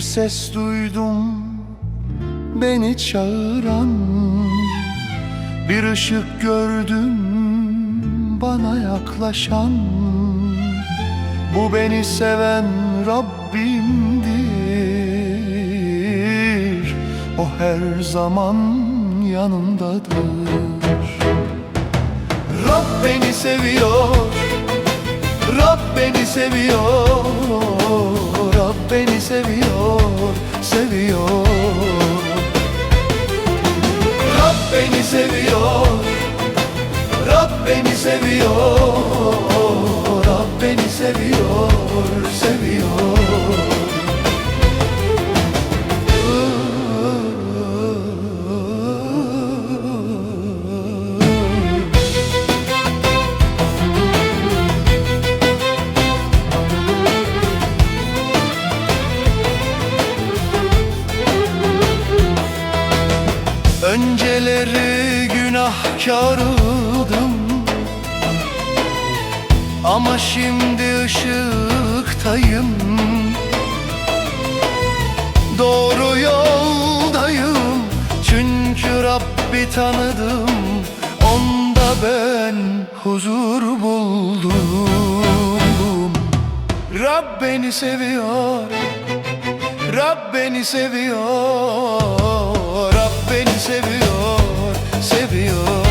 ses duydum beni çağıran. Bir ışık gördüm bana yaklaşan. Bu beni seven Rabbimdir. O her zaman yanımdadır. Rab beni seviyor Rab beni seviyor Rab beni Seviyor seviyor Seviyor. Önceleri günahkardım. Ama şimdi ışıktayım. Doğru yoldayım Çünkü Rabbi tanıdım. Onda ben huzur buldum. Rab beni seviyor Rab beni seviyor Rab beni seviyor Seviyor.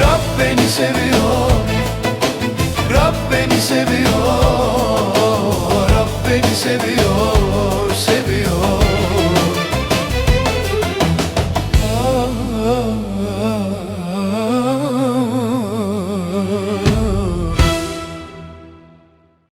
Rab beni seviyor beni seviyor. Rab beni seviyor